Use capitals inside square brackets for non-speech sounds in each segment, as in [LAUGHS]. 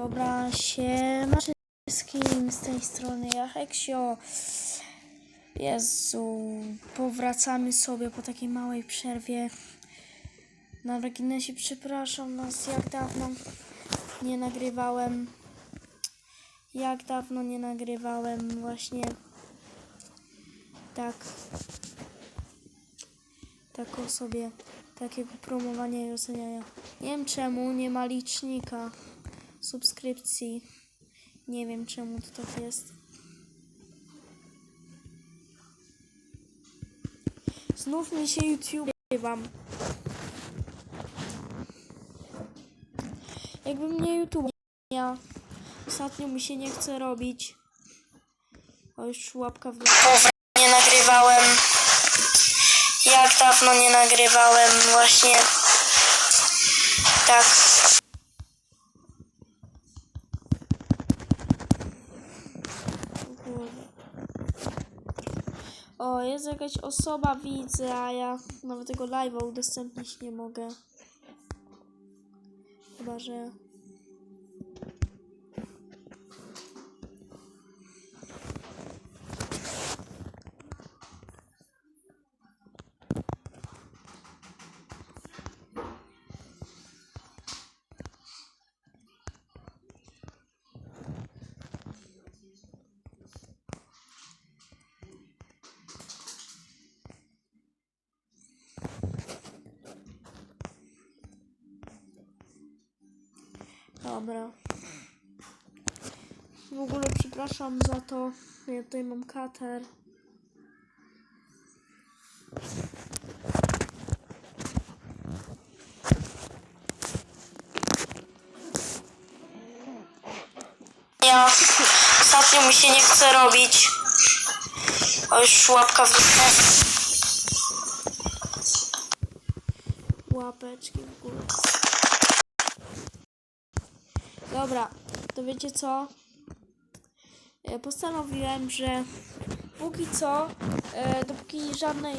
Dobra, siema wszystkim z tej strony ja Heksio. Jezu, powracamy sobie po takiej małej przerwie. Na marginesie przepraszam nas, jak dawno nie nagrywałem. Jak dawno nie nagrywałem właśnie tak tak o sobie takiego promowania i oceniania. Nie wiem czemu nie ma licznika subskrypcji. Nie wiem czemu to tak jest. Znów mi się YouTube wam. Jakby mnie YouTube miał. Ostatnio mi się nie chce robić. O już łapka w dół. Nie nagrywałem. Jak dawno nie nagrywałem właśnie. Tak. O kurde. O, jest jakaś osoba, widzę, a ja nawet tego live'a udostępnić nie mogę. Chyba, że... Dobra. W ogóle przepraszam za to. Ja tutaj mam kater. Ja ostatnio mi się nie chce robić. O już łapka w górę. Łapeczki w górę. Dobra, to wiecie co? E, Postanowiłem, że póki co, e, dopóki żadnej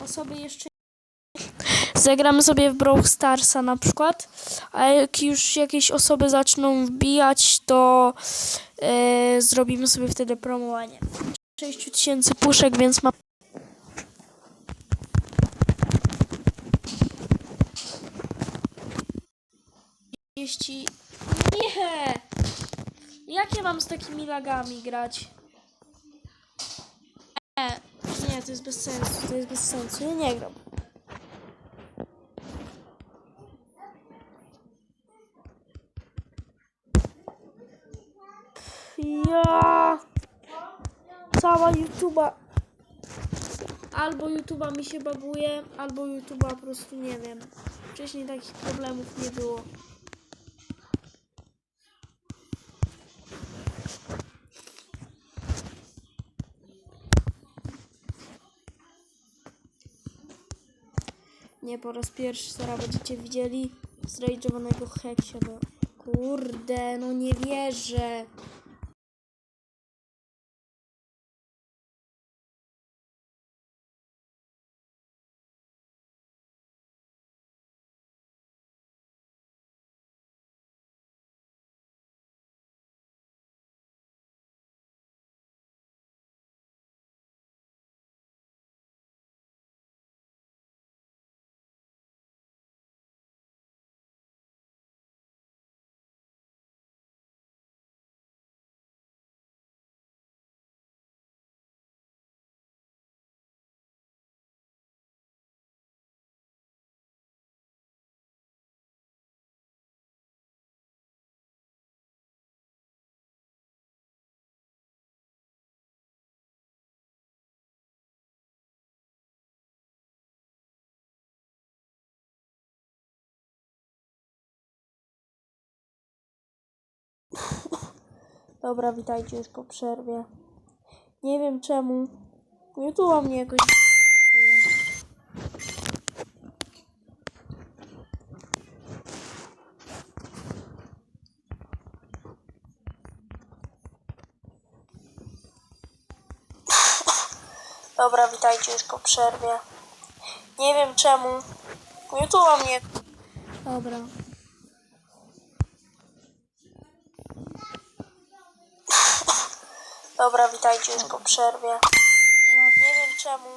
osoby jeszcze zagramy sobie w Brawl Starsa na przykład, a jak już jakieś osoby zaczną wbijać, to e, zrobimy sobie wtedy promowanie. 6000 puszek, więc mam Jeśli... Nie! Jak ja mam z takimi lagami grać? Nie, nie, to jest bez sensu, to jest bez sensu, ja nie gram. Ja... Cała YouTube'a... Albo YouTube'a mi się baguje, albo YouTube'a po prostu nie wiem. Wcześniej takich problemów nie było. Po raz pierwszy zaraz będziecie widzieli zrajdżowanego heksia do... Kurde, no nie wierzę. Dobra, witajcie już po przerwie. Nie wiem czemu. YouTube mnie jakoś... Dobra, witajcie już po przerwie. Nie wiem czemu. YouTube mnie... Dobra. Dobra, witajcie już po przerwie. Nie wiem czemu.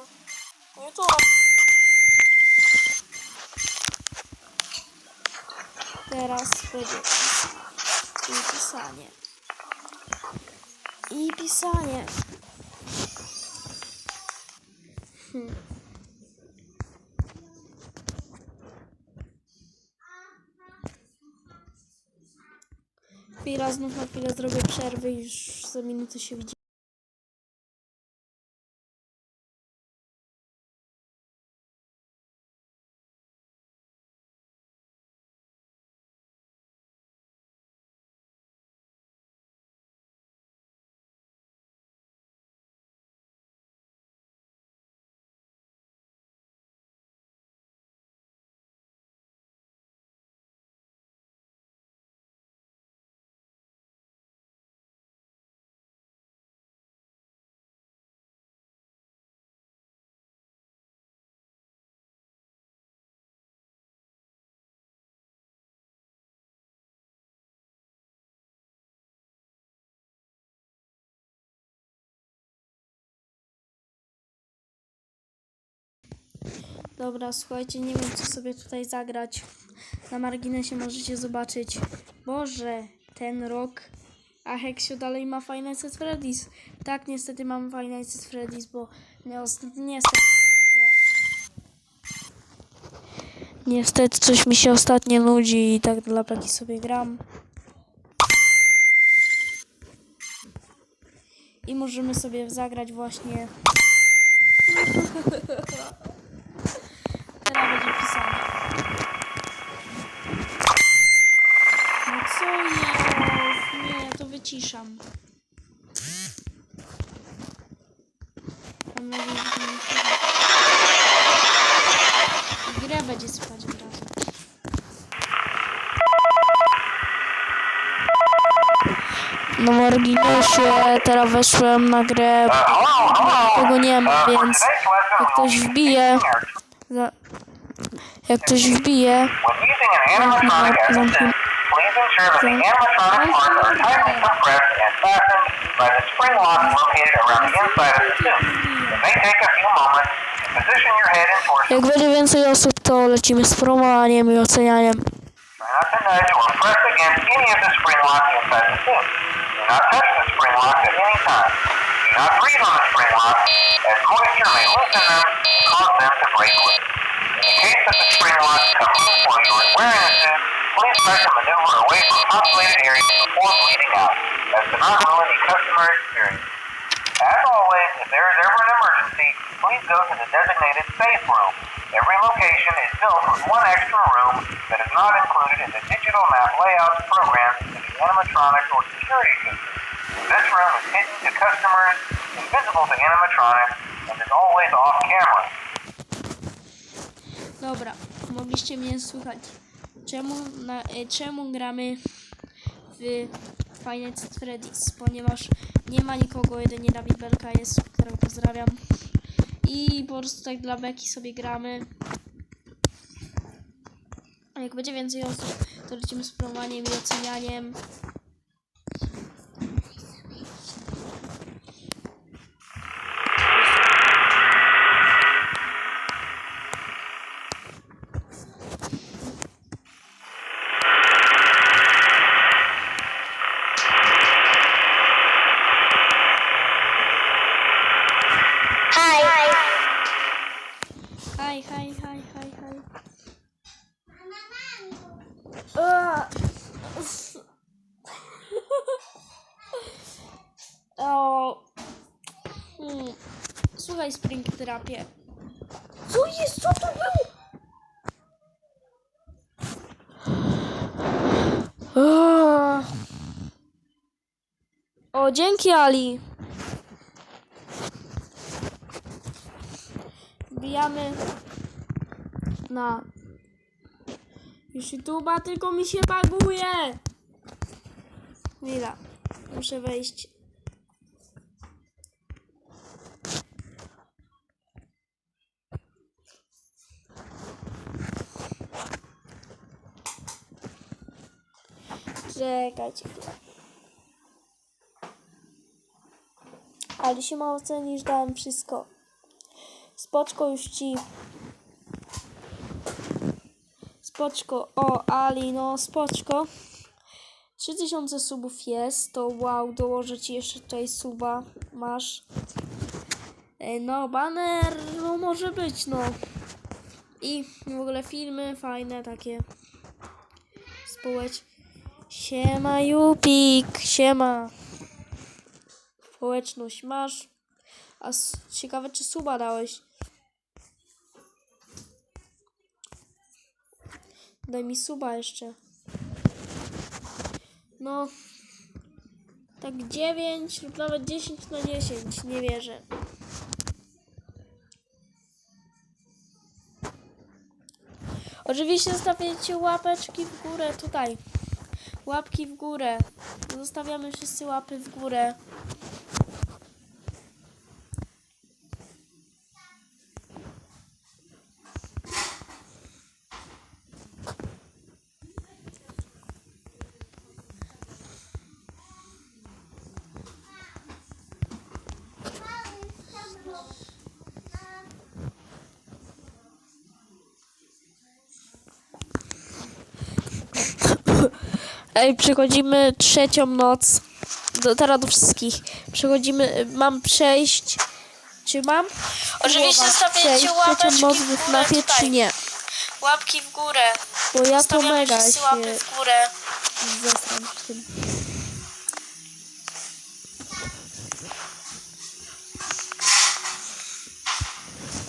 YouTube. Teraz będzie i pisanie. I pisanie. Hmm. Chwila, znów na chwilę zrobię przerwy już za minutę się widzimy. Dobra, słuchajcie, nie wiem co sobie tutaj zagrać. Na marginesie możecie zobaczyć. Boże, ten rok. A Hexiu dalej ma Nights at Freddy's. Tak, niestety mam Nights at Freddy's, bo nie, niestety... Niestety coś mi się ostatnio nudzi i tak dla plaki sobie gram. I możemy sobie zagrać właśnie [LAUGHS] Teraz będzie pisane. No co jest? Nie, ja to wyciszam. Mam nadzieję, że. Grę będzie słychać od razu. Na marginesie teraz weszłem na grę, tego nie ma, więc jak ktoś wbije, jak ktoś wbije, When using an animatronic as a suit, that the animatronic parts are tightly compressed and fastened by the spring lock located around the inside of the suit. It may take a few moments to position your head in torso. jak będzie więcej osób, to lecimy z promowaniem i ocenianiem. Try not to nudge or press against any of the spring locks inside the suit. Do not touch the spring locks at any time. Do not breathe on the spring locks, as moisture may loosen them and cause them to break loose. In case that the spring locks come loose while you are wearing a suit, please try to maneuver away from populated areas before bleeding out, as to not ruin the customer experience. As always, if there is ever an emergency, please go to the designated safe room. Every location is built with one extra room that is not included in the digital map layouts programmed into the animatronics or security system. This room is hidden to customers, invisible to animatronics, and is always off camera. Dobra, mogliście mnie słuchać. Czemu, na, e, czemu gramy w Five Nights at Freddy's? Ponieważ nie ma nikogo, jedynie Dawid Belka jest, którego pozdrawiam. I po prostu tak dla beki sobie gramy. A jak będzie więcej osób, to lecimy z promowaniem i ocenianiem. Springtrapie. Co jest? Co to było? O, dzięki Ali. Wbijamy na już YouTube'a, tylko mi się baguje. Chwila, muszę wejść. Czekajcie chwilę. ale się mało cenisz, dałem wszystko. Spoczko już ci. Spoczko, o Ali, no spoczko. 3000 subów jest, to wow, dołożę ci jeszcze tutaj suba, masz. Ej, No, baner, no może być, no. I w ogóle filmy fajne takie. Społecz. Siema Jupik, siema. Społeczność masz. A ciekawe czy suba dałeś. Daj mi suba jeszcze. No. Tak 9 lub nawet 10 na 10. Nie wierzę. Oczywiście zostawiajcie łapeczki w górę tutaj. Łapki w górę. Zostawiamy wszyscy łapy w górę. Ej, przechodzimy trzecią noc. Do, teraz do wszystkich. Przechodzimy, mam przejść. Czy mam? Oczywiście zostawiajcie przejść trzecią noc w w górę FNAFie, tutaj. czy nie? Łapki w górę. Bo ja to Stawiamy mega wszyscy się łapy w górę. zesram z tym.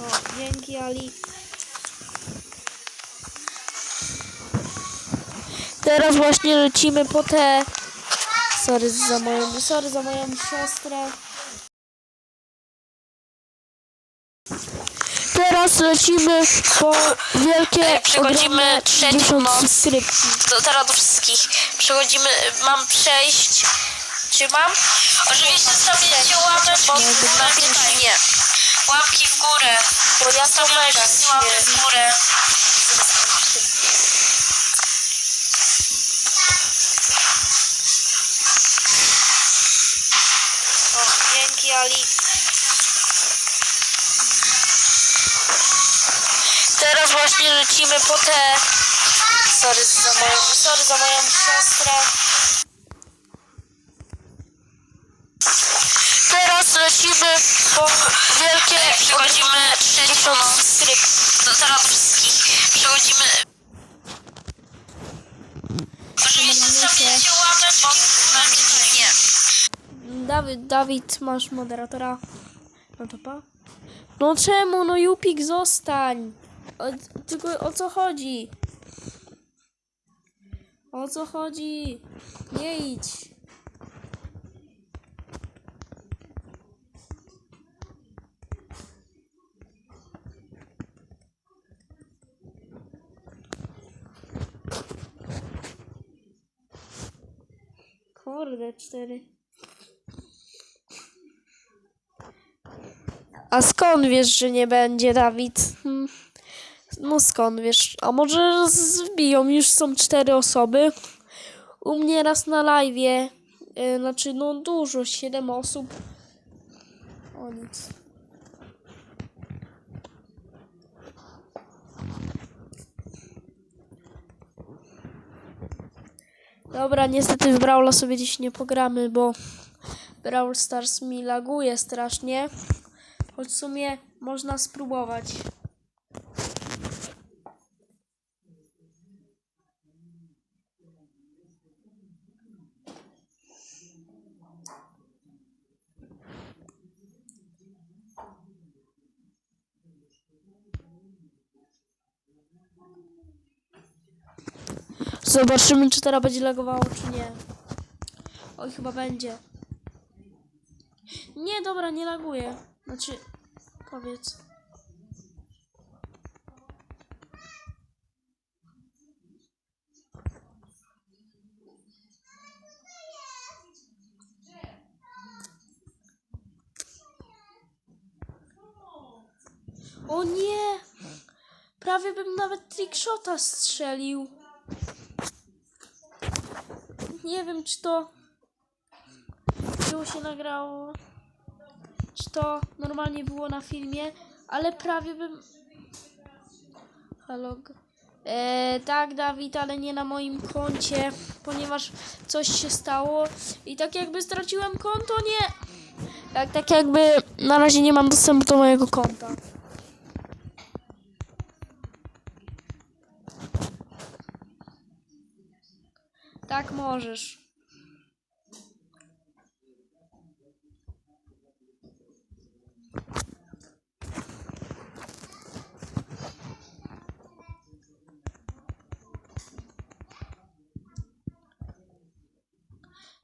O, dzięki Ali. Teraz właśnie lecimy po te... Sorry za moją, sorry za moją siostrę. Teraz lecimy po wielkie, przechodzimy trzecią 10 noc. subskrypcji. Do, teraz do wszystkich. Przechodzimy, mam przejść. Czy mam? Oczywiście w górę czy nie. Łapki w górę. Bo ja to w górę. O, Teraz właśnie lecimy po te... Sorry za moją, sorry za moją siostrę. Teraz lecimy po wielkie, Ej, przechodzimy trzecią 10 noc. subskrypcji. Do, teraz do wszystkich. Przechodzimy. Oczywiście górę czy nie. Dawid, Dawid, masz moderatora. No to pa. No czemu? No Jupik, zostań. O, tylko o co chodzi? O co chodzi? Nie idź. Kurde, cztery. A skąd wiesz, że nie będzie, Dawid? Hmm. No skąd wiesz? A może zbiją? Już są cztery osoby. U mnie raz na live, yy, znaczy no dużo, siedem osób. O nic. Dobra, niestety w Brawla sobie dziś nie pogramy, bo Brawl Stars mi laguje strasznie. Choć w sumie można spróbować. Zobaczymy, czy teraz będzie lagowało, czy nie. Oj, chyba będzie. Nie, dobra, nie laguje. Znaczy, powiedz. O nie! Prawie bym nawet trickshota strzelił. Nie wiem, czy to było się nagrało. To normalnie było na filmie, ale prawie bym... Halo. E, tak, Dawid, ale nie na moim koncie, ponieważ coś się stało i tak jakby straciłem konto, nie. Tak, tak jakby na razie nie mam dostępu do mojego konta. Tak możesz.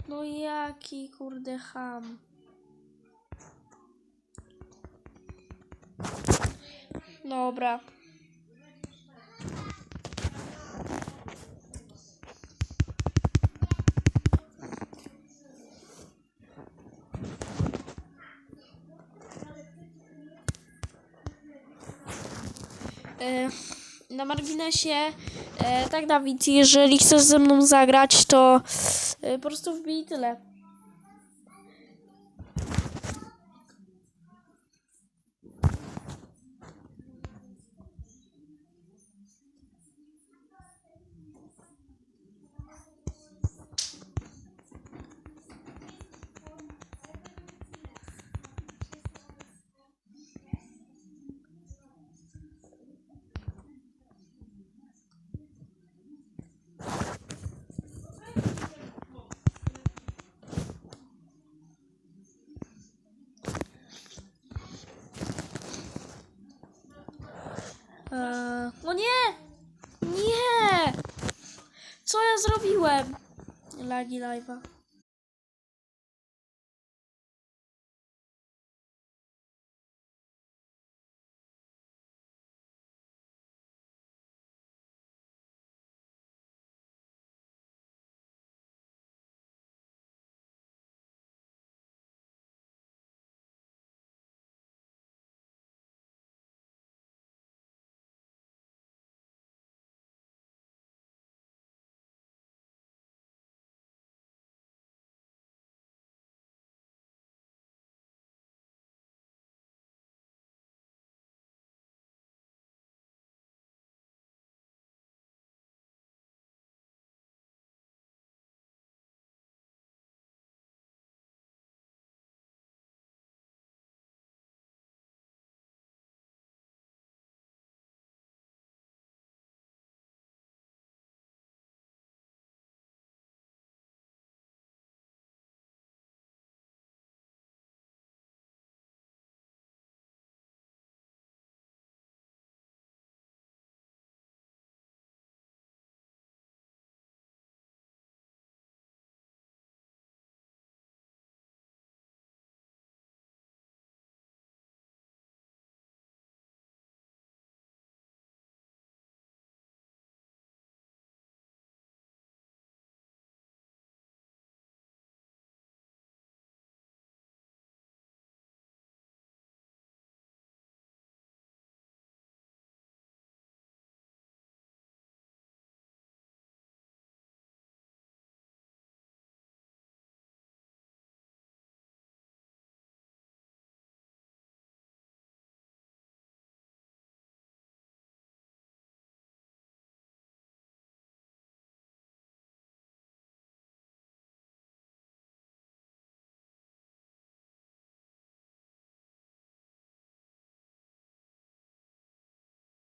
No jaki kurde ham. Dobra. E, na marginesie, e, tak Dawid, jeżeli chcesz ze mną zagrać, to e, po prostu wbij tyle. No nie! Nie! Co ja zrobiłem? Lagi live'a.